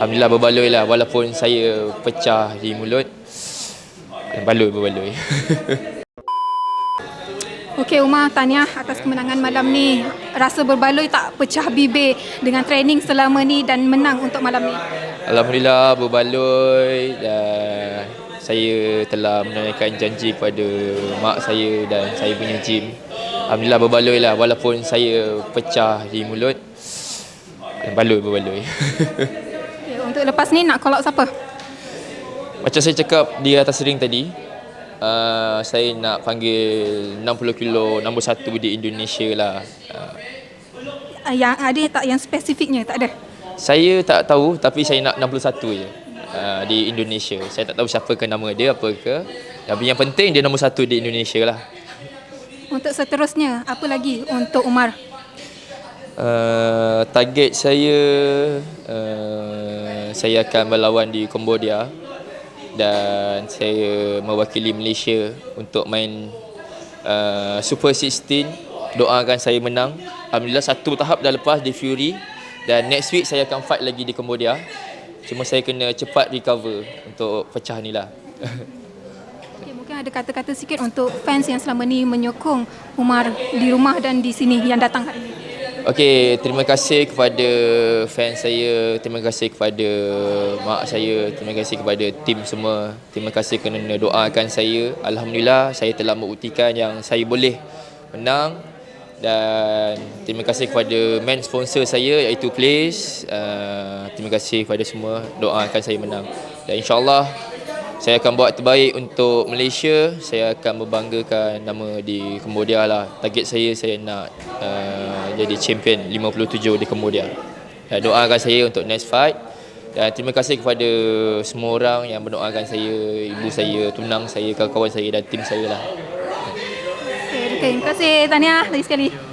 Alhamdulillah berbaloi lah walaupun saya pecah di mulut. Baloi berbaloi. Okey Umar, tahniah atas kemenangan malam ni. Rasa berbaloi tak pecah bibir dengan training selama ni dan menang untuk malam ni. Alhamdulillah berbaloi dan saya telah menunaikan janji kepada mak saya dan saya punya gym. Alhamdulillah berbaloi lah walaupun saya pecah di mulut. Baloi berbaloi. Untuk lepas ni nak call out siapa? Macam saya cakap di atas ring tadi, uh, saya nak panggil 60 kilo nombor satu di Indonesia lah. Uh, Uh, yang ada tak yang spesifiknya? Tak ada. saya tak tahu tapi saya nak 61 je uh, di Indonesia. Saya tak tahu siapa ke nama dia apa ke. Tapi yang penting dia nombor satu di Indonesia lah. Untuk seterusnya, apa lagi untuk Umar? Uh, target saya uh, saya akan berlawan di Cambodia dan saya mewakili Malaysia untuk main uh, Super 16 doakan saya menang. Alhamdulillah satu tahap dah lepas di Fury dan next week saya akan fight lagi di Cambodia. Cuma saya kena cepat recover untuk pecah ni lah. Okay, mungkin ada kata-kata sikit untuk fans yang selama ni menyokong Umar di rumah dan di sini yang datang hari ini. Okey, terima kasih kepada fans saya, terima kasih kepada mak saya, terima kasih kepada tim semua. Terima kasih kerana doakan saya. Alhamdulillah saya telah membuktikan yang saya boleh menang dan terima kasih kepada main sponsor saya iaitu Place. Uh, terima kasih kepada semua doakan saya menang. Dan insya-Allah saya akan buat terbaik untuk Malaysia. Saya akan membanggakan nama di Cambodia lah. Target saya saya nak uh, jadi champion 57 di Cambodia. Dan doakan saya untuk next fight. Dan terima kasih kepada semua orang yang mendoakan saya, ibu saya, tunang saya, kawan-kawan saya dan tim saya lah. Okay, terima kasih Tania lagi sekali.